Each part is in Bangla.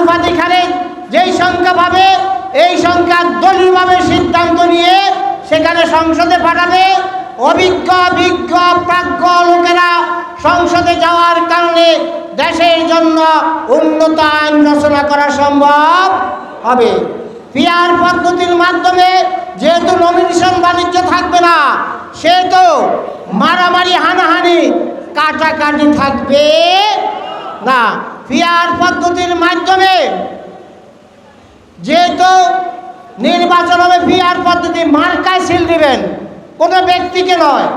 আনুপাতিক হারে যেই সংখ্যা পাবে, এই সংখ্যা দলীয়ভাবে সিদ্ধান্ত নিয়ে সেখানে সংসদে পাঠাবে। অভিজ্ঞ, বিজ্ঞ, প্রাজ্ঞ লোকেরা সংসদে যাওয়ার কারণে দেশের জন্য উন্নত আইন রচনা করা সম্ভব হবে। পিয়ার পদ্ধতির মাধ্যমে যেহেতু নমিনেশন বাণিজ্য থাকবে না, সেহেতু মারামারি, হানাহানি, কাটাকাটি থাকবে না। পিয়ার পদ্ধতির মাধ্যমে যেহেতু নির্বাচন হবে, পিয়ার পদ্ধতি মার্কায় সিল দিবেন। কোনো ব্যক্তিকে নয়।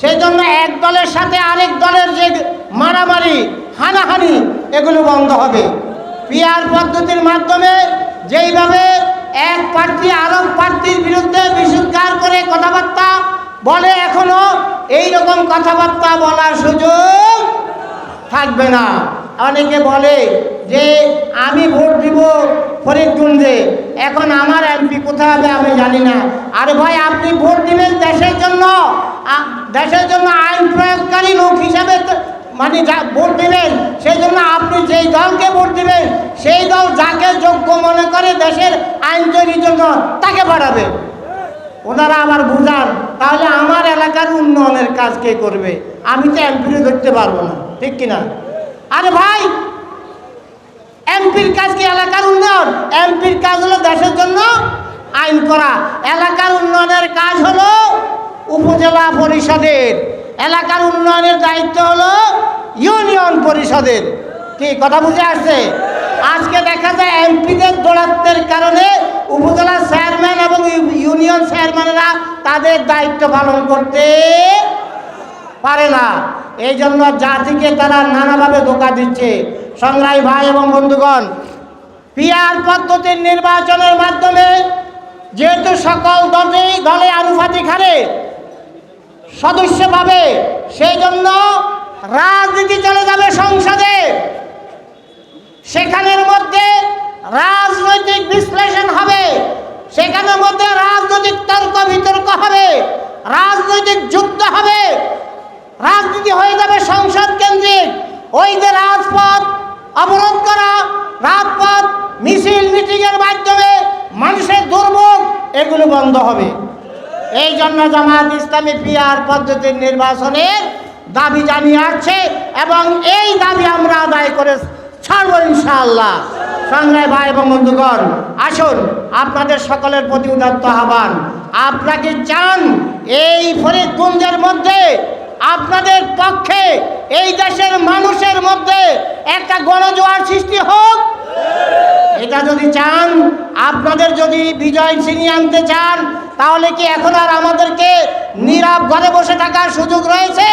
সেই জন্য এক দলের সাথে আরেক দলের যে মারামারি, হানাহানি, এগুলো বন্ধ হবে। পিয়ার পদ্ধতির মাধ্যমে যেইভাবে এক প্রার্থী আরব প্রার্থীর বিরুদ্ধে বিশুদ্ধার করে কথাবার্তা বলে, এখনও এই রকম কথাবার্তা বলার সুযোগ থাকবে না। অনেকে বলে যে, আমি ভোট দিব ফরিদগঞ্জে এখন আমার এমপি কোথায় হবে আমি জানি না। আরে ভাই, আপনি ভোট দিবেন দেশের জন্য। দেশের জন্য আইন প্রয়োগকারী লোক হিসাবে মানে যা, ভোট দিবেন, সেই জন্য আপনি যেই দলকে ভোট দিবেন, সেই দল যাকে যোগ্য মনে করে দেশের আইন তৈরির জন্য তাকে পাঠাবে। ওনারা আবার বুঝান, তাহলে আমার এলাকার উন্নয়নের কাজ কে করবে? আমি তো এমপিও ধরতে পারব না, ঠিক কিনা? আরে ভাই, এমপির কাজ কি এলাকার উন্নয়ন? এমপির কাজ হলো দেশের জন্য আইন করা। এলাকার উন্নয়নের কাজ হলো উপজেলা পরিষদের। এলাকার উন্নয়নের দায়িত্ব হলো ইউনিয়ন পরিষদের। কি কথা বুঝে আসছে? আজকে দেখা যায় এমপিদের দৌরাত্মের কারণে উপজেলা চেয়ারম্যান এবং ইউনিয়ন চেয়ারম্যানেরা তাদের দায়িত্ব পালন করতে পারে না। এই জন্য জাতিকে তারা নানাভাবে ধোকা দিচ্ছে। সংগ্রামী ভাই এবং বন্ধুগণ, পিয়ার পদ্ধতির নির্বাচনের মাধ্যমে যেহেতু সকল দলে দলে আনুপাতিক হারে সদস্য পাবে সেই জন্য রাজনীতি চলে যাবে সংসদে। সেখানের মধ্যে রাজনৈতিক বিশ্লেষণ হবে। সেখানের মধ্যে রাজনৈতিক তর্ক বিতর্ক হবে। রাজনৈতিক যুদ্ধ হবে। রাজনীতি হয়ে যাবে সংসদ কেন্দ্রিক। ওই যে রাজপথ অবরোধ করা, রাজপথ মিছিল মিটিংয়ের মাধ্যমে মানুষের দুর্ভোগ, এগুলো বন্ধ হবে। এই জন্য জামাত ইসলামী পিয়ার পদ্ধতির নির্বাচনের দাবি জানিয়ে আসছে এবং এই দাবি আমরা আদায় করে ছাড়ব ইনশাআল্লাহ। সংগ্রামী ভাই এবং বন্ধুগণ, আসুন আপনাদের সকলের প্রতি উদাত্ত আহ্বান। আপনাকে চান এই ফরিদগঞ্জের মধ্যে আপনাদের পক্ষে এই দেশের মানুষের মধ্যে একটা গণজোয়ার সৃষ্টি হোক। এটা যদি চান, আপনাদের যদি বিজয় ছিনিয়ে আনতে চান, তাহলে কি এখন আর আমাদেরকে নীরব ঘরে বসে থাকার সুযোগ রয়েছে?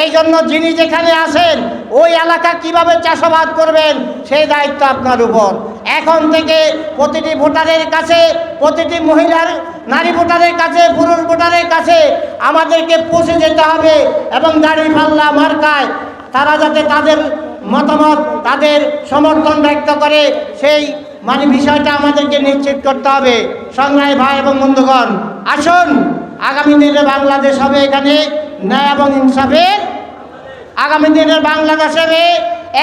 এই জন্য যিনি যেখানে আসেন ওই এলাকা কীভাবে চাষাবাদ করবেন, সেই দায়িত্ব আপনার উপর। এখন থেকে প্রতিটি ভোটারের কাছে, প্রতিটি মহিলার, নারী ভোটারের কাছে, পুরুষ ভোটারের কাছে আমাদেরকে পৌঁছে যেতে হবে এবং দাড়ি পাল্লা মার্কায় তারা যাতে তাদের মতামত, তাদের সমর্থন ব্যক্ত করে, সেই মানে বিষয়টা আমাদেরকে নিশ্চিত করতে হবে। সংগ্রামী ভাই এবং বন্ধুগণ, আসুন, আগামী দিনে বাংলাদেশ হবে এখানে ন্যায় এবং ইনসাফের আগামী দিনের বাংলাদেশ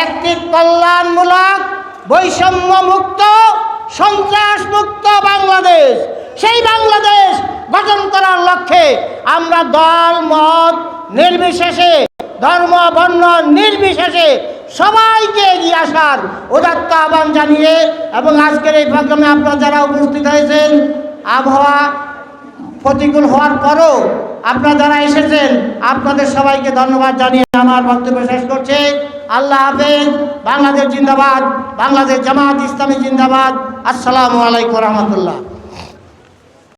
একটি কল্যাণমূলক বৈষম্য মুক্ত সন্ত্রাস মুক্ত বাংলাদেশ, সেই বাংলাদেশ গঠন করার লক্ষ্যে আমরা দল, মত নির্বিশেষে, ধর্ম, বর্ণ নির্বিশেষে সবাইকে এগিয়ে আসার উদাত্ত আহ্বান জানিয়ে এবং আজকের এই প্রোগ্রামে আপনারা যারা উপস্থিত হয়েছেন, আবহাওয়া প্রতিকূল হওয়ার পরও আপনারা যারা এসেছেন, আপনাদের সবাইকে ধন্যবাদ জানিয়ে আমার বক্তব্য শেষ করছে। আল্লাহ হাফেজ। বাংলাদেশ জিন্দাবাদ। বাংলাদেশ জামাত ইসলামী জিন্দাবাদ। আসসালামু আলাইকুম রহমতুল্লাহ।